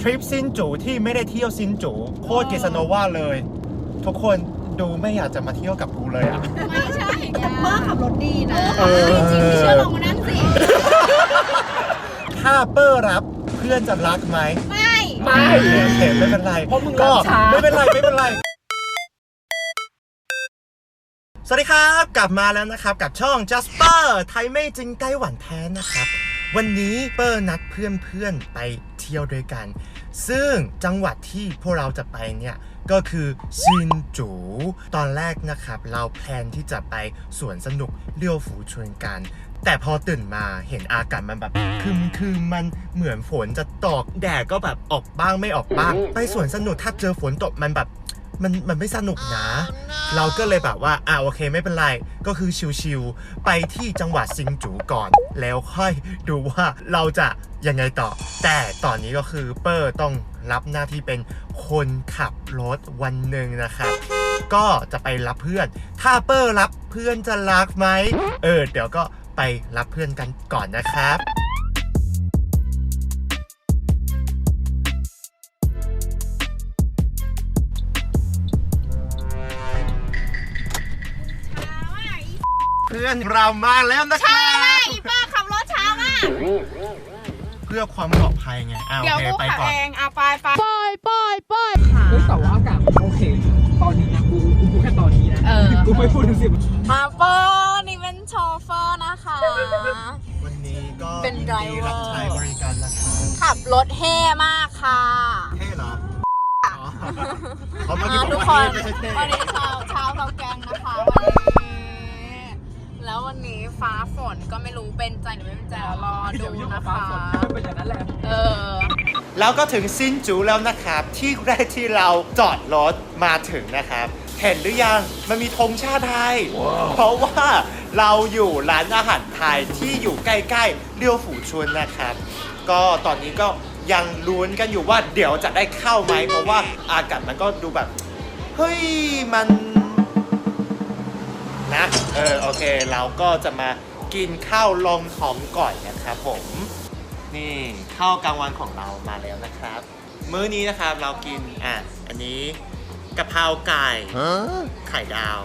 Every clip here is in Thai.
ทริปซินจูที่ไม่ได้เที่ยวซินจูโคตรเกสโนวาเลย ทุกคนดูไม่อยากจะมาเที่ยวกับกูเลยอะ ไม่ใช่แต่เปิ้ลขับรถดีนะเออจริงๆไม่เชื่อลองมานั่งสิถ้าเปอร์รับเพื่อนจะรักไหมไม่ไม่โอเคโอเคไม่เป็นไรเพราะมึงก็รับช้าไม่เป็นไรไม่เป็นไรสวัสดีครับ กลับมาแล้วนะครับ กับช่อง Jasper ไทยไม่จริงไต้หวันแท้นะครับ วันนี้เปอร์นัดเพื่อนๆไปเที่ยวด้วยกัน ซึ่งจังหวัดที่พวกเราจะไปเนี่ยก็คือซินจู ตอนแรกนะครับ เราแพลนที่จะไปสวนสนุกเลี้ยวฝูชวนกัน แต่พอตื่นมาเห็นอากาศมันแบบคึมคึมมันเหมือนฝนจะตกแดดก็แบบออกบ้างไม่ออกบ้าง ไปสวนสนุกถ้าเจอฝนตกมันแบบ มันมันไม่สนุกนะ เราก็เลยแบบว่าอ่าโอเคไม่เป็นไร ก็คือชิวๆไปที่จังหวัดซิงจูก่อน แล้วค่อยดูว่าเราจะยังไงต่อ แต่ตอนนี้ก็คือเปอร์ต้องรับหน้าที่เป็นคนขับรถวันหนึ่งนะครับก็จะไปรับเพื่อน ถ้าเปอร์รับเพื่อนจะรักไหม เออ เดี๋ยวก็ไปรับเพื่อนกันก่อนนะครับ เพื่อนเรามาแล้วนะคช้ารับมากอีป้าขับรถช้ามาก เพื่อความปลอดภัยไงอ่าโอเดี๋ยวเคกูไปขับก่อนเองอะไปไปเฮ้ยแต่ว่าอากาศมันโอเคตอนนี้นะกูกูพูดแค่ตอนนี้นะเออกูไม่พูดถึงสิบมาเปิ้ลนี่เป็นโชเฟอร์นะคะ วันนี้ก็เป็นยิไดรดีเวอร์รับใช้บริการนะครับขับรถเท่มากค่ะ เท่เหรออ๋อเขาเมื่อกี้อ่าบอกทุกว่าคนเท่ไม่ใช่เท่วันนี้เช้าเช้าเราแกงนะคะ วันนี้ แล้ววันนี้ฟ้าฝนก็ไม่รู้เป็นใจหรือไม่เป็นใจเดี๋ยวรอดูเดี๋ยวยุ่งกันะบฟ้าคะฝนมันเป็นอย่างนั้นแหละ เออ แล้วก็ถึงซินจูแล้วนะครับ ที่แรกที่เราจอดรถมาถึงนะครับ เห็นหรือยังมันมีธงชาติไทย เพราะว่าเราอยู่ร้านอาหารไทยที่อยู่ใกล้ๆเลียวฝูชวนนะครับ ก็ตอนนี้ก็ยังลุ้นกันอยู่ว่าเดี๋ยวจะได้เข้าไหมเพราะว่าอากาศมันก็ดูแบบ เฮ้ยมัน นะ เออโอเค เราก็จะมากินข้าวลองท้องก่อนนะครับผม นี่ข้าวกลางวันของเรามาแล้วนะครับ มื้อนี้นะครับเรากินอะอันนี้กะเพราไก่ไข่ดาว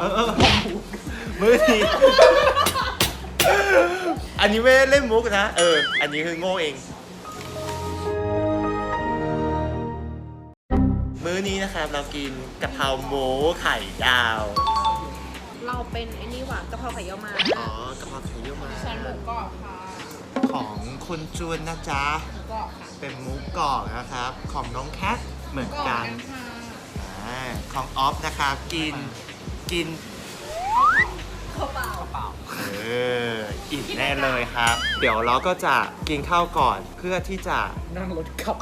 เออเออมื้อนี้อันนี้ไม่ได้เล่นมุกนะ เออ อันนี้คือโง่เอง มื้อนี้นะครับเรากินกะเพราหมูไข่ดาว เราเป็นไอ้นี่หว่ากะเพราไข่เยี่ยวมาอ๋อกะเพราไข่เยี่ยวมาฉันหมูกรอบค่ะ ของคุณจวนนะจ๊ะ หมูกรอบค่ะเป็นหมูกรอบนะครับ ของน้องแคทเหมือนกันค่ะอ่าของออฟนะครับกินกินข้าวเปล่าเปล่าเอออิ่มแน่เลยครับ เดี๋ยวเราก็จะกินข้าวก่อนเพื่อที่จะนั่งรถขับ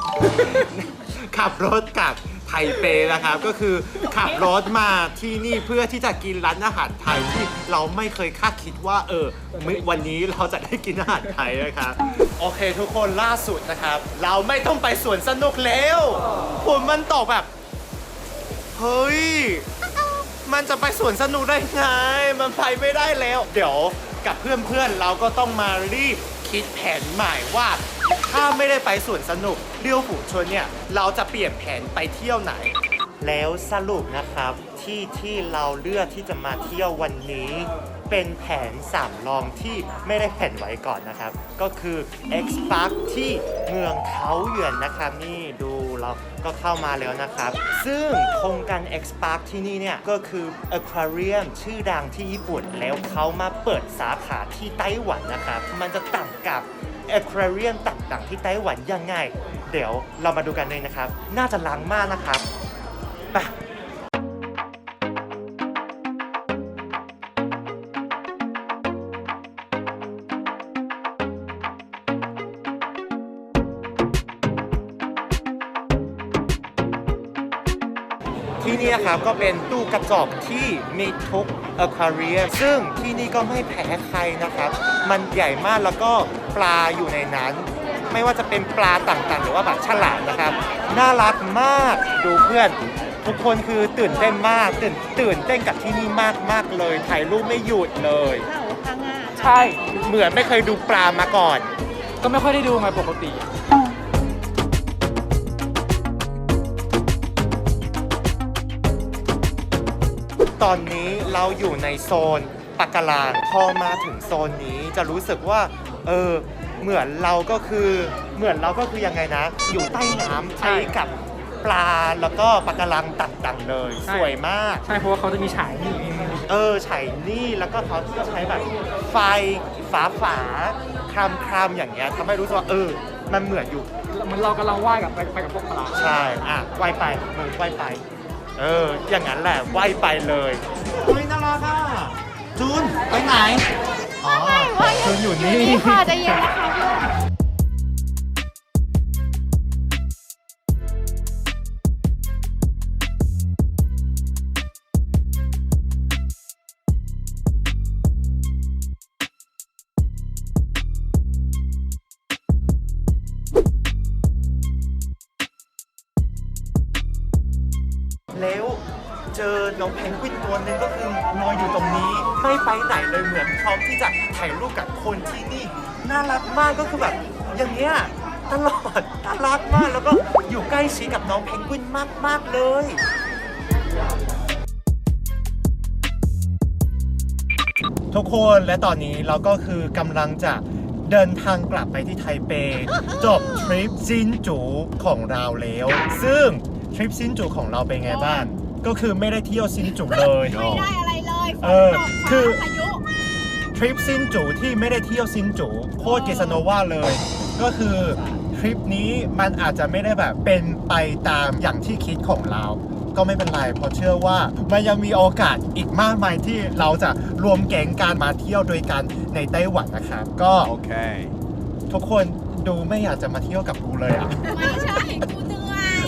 ขับรถกลับ ไทเปนะครับ ก็คือขับรถมาที่นี่เพื่อที่จะกินร้านอาหารไทยที่เราไม่เคยคาดคิดว่าเออมื้อวันนี้เราจะได้กินอาหารไทยนะครับ โอเคทุกคนล่าสุดนะครับ เราไม่ต้องไปสวนสนุกแล้วฝนมันตกแบบ เฮ้ย มันจะไปสวนสนุกได้ไง มันไปไม่ได้แล้ว เดี๋ยวกับเพื่อนๆเราก็ต้องมารีบคิดแผนใหม่ว่า ถ้าไม่ได้ไปสวนสนุกเลี้ยวฝูชนเนี่ย เราจะเปลี่ยนแผนไปเที่ยวไหน แล้วสรุปนะครับที่ที่เราเลือกที่จะมาเที่ยววันนี้ เป็นแผนสามรองที่ไม่ได้แผนไว้ก่อนนะครับ ก็คือ X Park ที่เมืองเขาเหยือนนะครับนี่ดูเราก็เข้ามาแล้วนะครับ ซึ่งโครงการ X Park ที่นี่เนี่ย ก็คือ Aquarium ชื่อดังที่ญี่ปุ่นแล้วเขามาเปิดสาขาที่ไต้หวันนะครับ มันจะต่างกับ Aquarium ต่างๆที่ไต้หวันยังไง เดี๋ยวเรามาดูกันเลยนะครับ น่าจะล้างมากนะครับไปที่นี่นะครับก็เป็นตู้กระจกที่มีทุกอควาเรียมซึ่งที่นี่ก็ไม่แพ้ใครนะครับ มันใหญ่มากแล้วก็ ปลาอยู่ในนั้น ไม่ว่าจะเป็นปลาต่างๆ หรือว่าแบบฉลามนะครับ น่ารักมากดูเพื่อน ทุกคนคือตื่นเต้นมาก ตื่นตื่นเต้นกับที่นี่มากมากเลยถ่ายรูปไม่หยุดเลย ใช่เหมือนไม่เคยดูปลามาก่อน ก็ไม่ค่อยได้ดูไงปกติตอนนี้เราอยู่ในโซนปะการางพอมาถึงโซนนี้จะรู้สึกว่า เออ เหมือนเราก็คือเหมือนเราก็คือยังไงนะ อยู่ใต้น้ำใช่ ใช้กับปลาแล้วก็ปากการังต่างๆเลยใช่สวยมาก ใช่เพราะว่าเขาจะมีฉายนี่เออฉายนี่แล้วก็เขาจะใช้แบบไฟฝาฝาครามครามๆอย่างเงี้ยทำให้รู้สึกว่าเออ มันเหมือนอยู่ เหมือนเรากำลังว่ายกับไปไปกับพวกปลาใช่ อะว่ายไปมึงว่ายไป เออ อย่างนั้นแหละว่ายไปเลยเฮ้ยน่ารักอะจูนไปไหน อ๋อจูนอยู่นี่ ค่ะใจะเย็นนะคะเพื่อนแล้ว เจอน้องเพนกวินตัวหนึ่งก็คือนอนอยู่ตรงนี้ไม่ไปไหนเลยเหมือนพร้อมที่จะถ่ายรูปกับคนที่นี่น่ารักมากก็คือแบบอย่างเงี้ยตลอดน่ารักมากแล้วก็อยู่ใกล้ชิดกับน้องเพนกวินมากๆเลยทุกคนและตอนนี้เราก็คือกำลังจะเดินทางกลับไปที่ไทเป จบทริปซินจูของเราแล้ว ซึ่งทริปซินจูของเราเป็นไงบ้าง ก็คือไม่ได้เที่ยวซินจูเลย ไม่ได้อะไรเลยฝเอนอตกคือฟ้าพายุทริปซินจูที่ไม่ได้เที่ยวซินจูโคตรเกสโนวาเลย ก็คือทริปนี้มันอาจจะไม่ได้แบบเป็นไปตามอย่างที่คิดของเรา ก็ไม่เป็นไรเพราะเชื่อว่ามันยังมีโอกาสอีกมากมายที่เราจะรวมแก๊งการมาเที่ยวด้วยกันในไต้หวันนะครับ ก็ Okay. ทุกคนดูไม่อยากจะมาเที่ยวกับกูเลยอะ ไม่ใช่กูเหนื่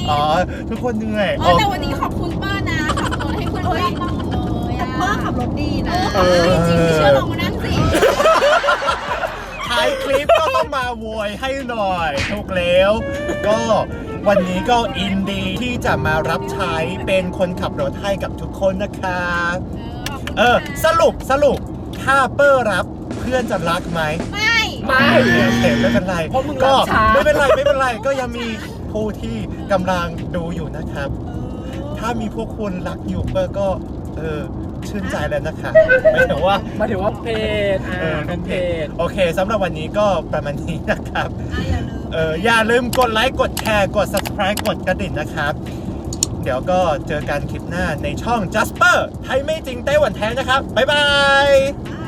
อยอ๋อ ทุกคนเหนื่อยเออแต่วันนี้ขอบคุณเปิ้ลนะขับรถให้เพื่อนๆมาหมดเลยอะเปิ้ลขับรถดีนะเออจริงๆไม่เชื่อลองมานั่งสิท้ายคลิปก็ต้องมาโวยให้หน่อยถูกแล้ว ก็วันนี้ก็อินดีที่จะมารับใช้เป็นคนขับรถให้กับทุกคนนะคะ เออ สรุปสรุปถ้าเปอร์รับเพื่อนจะรักไหมไม่ ไม่โอเคไม่เป็นไร เพราะมึงก็รักช้า ไม่เป็นไรไม่เป็นไรก็ยังมี ผู้ที่กำลังดูอยู่นะครับ ถ้ามีพวกคุณรักอยู่เปอร์ก็เออชื่นใจแล้วนะคะไม่ถึงว่าหมายถึงว่าเพจเออ่าอเป็นเพจโอเคสำหรับวันนี้ก็ประมาณนี้นะครับอะอย่าลืมเอออย่าลืมกดไลค์กดแชร์กด subscribe กดกระดิ่งนะครับ เดี๋ยวก็เจอกันคลิปหน้าในช่อง Jasper ไทยไม่จริงไต้หวันแท้นะครับ บ๊ายบายอะ